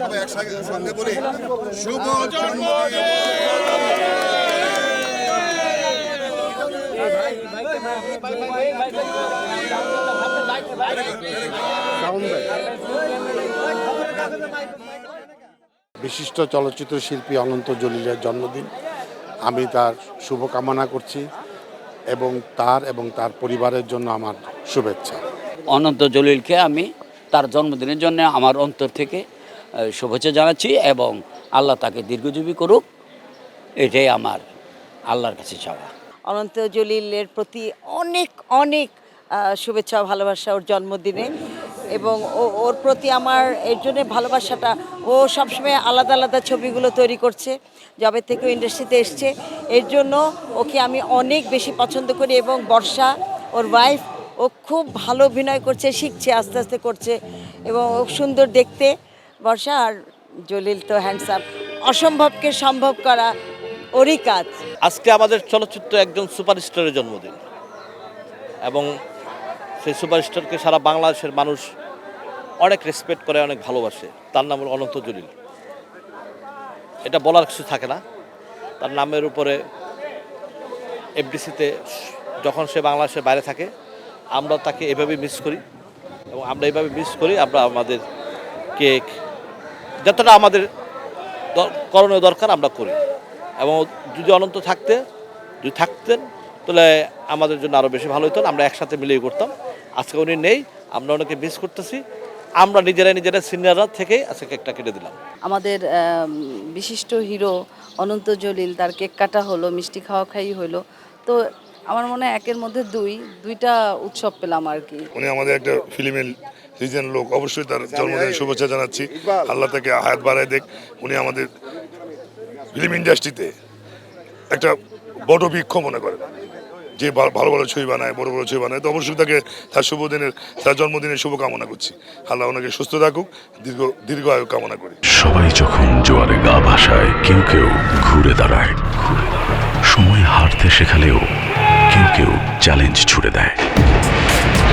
সবাই একসাথে সঙ্গে বলি শুভ জন্মদিন! বিশিষ্ট চলচ্চিত্র শিল্পী অনন্ত জলিলের জন্মদিন। আমি তার শুভকামনা করছি এবং তার এবং তার পরিবারের জন্য আমার শুভেচ্ছা। অনন্ত জলিলকে আমি তার জন্মদিনের জন্য আমার অন্তর থেকে শুভেচ্ছা জানাচ্ছি এবং আল্লাহ তাকে দীর্ঘজীবী করুক। এটাই আমার আল্লাহর কাছে চাওয়া। অনন্ত জলিলের প্রতি অনেক অনেক শুভেচ্ছা ভালোবাসা ওর জন্মদিনে এবং ও- ওর প্রতি আমার এর জন্য ভালোবাসাটা, ও সবসময় আলাদা আলাদা ছবিগুলো তৈরি করছে, যবে থেকে ইন্ডাস্ট্রিতে এসছে। এর জন্য ওকে আমি অনেক বেশি পছন্দ করি এবং বর্ষা, ওর ওয়াইফ ও খুব ভালো অভিনয় করছে, শিখছে, আস্তে আস্তে করছে এবং সুন্দর দেখতে। বর্ষা আর জলিল তো হ্যান্ডসাম অসম্ভবকে সম্ভব করা ওরই কাজ। আজকে আমাদের চলচ্চিত্র একজন সুপারস্টারের জন্মদিন। এবং সেই সুপারস্টারকে সারা বাংলাদেশের মানুষ অনেক রেসপেক্ট করে, অনেক ভালোবাসে। তার নাম হলো অনন্ত জলিল। এটা বলার কিছু থাকে না। তার নামের উপরে এফডিসিতে যখন সে বাংলাদেশের বাইরে থাকে, আমরা তাকে এভাবে মিস করি। এবং আমরা এভাবে মিস করি, আমরা আমাদের কেক যতটা আমাদের দর- করণীয় দরকার আমরা করি। এবং যদি অনন্ত থাকতে যদি থাকতেন তাহলে আমাদের জন্য আরও বেশি ভালো হতো আমরা একসাথে মিলিয়ে করতাম। আজকে উনি নেই আমরা ওনাকে মিস করতেছি। আমরা নিজেরাই নিজেরা সিনিয়ররা থেকেই আজকে কেকটা কেটে দিলাম। আমাদের বিশিষ্ট হিরো অনন্ত জলিল তার কেক কাটা হলো মিষ্টি খাওয়া খাই হলো তো আমার মনে হয় একের মধ্যে দুই দুইটা উৎসব পেলাম আর কি। উনি আমাদের একটা ফিল্মের সিজন লোক অবশ্যই তার জন্মদিনের শুভেচ্ছা জানাচ্ছি। আল্লাহ তাকে হায়াত বাড়ায় দেখ উনি আমাদের ফিল্ম ইন্ডাস্ট্রিতে একটা বড় বৃক্ষ মনে করেন যে ভালো ভালো ছবি বানায় বড় বড় ছবি বানায়। তো অবশ্যই তাকে তার শুভ দিনের তার জন্মদিনের শুভকামনা করছি। আল্লাহ ওনাকে সুস্থ থাকুক দীর্ঘ দীর্ঘ আয়ু কামনা করি। সবাই যখন জোয়ারে গা ভাসায় কেউ কেউ ঘুরে দাঁড়ায়। ঘুরে দাঁড়ায়। সময় হারতে শেখালেও কেউ কেউ চ্যালেঞ্জ ছুড়ে দেয়।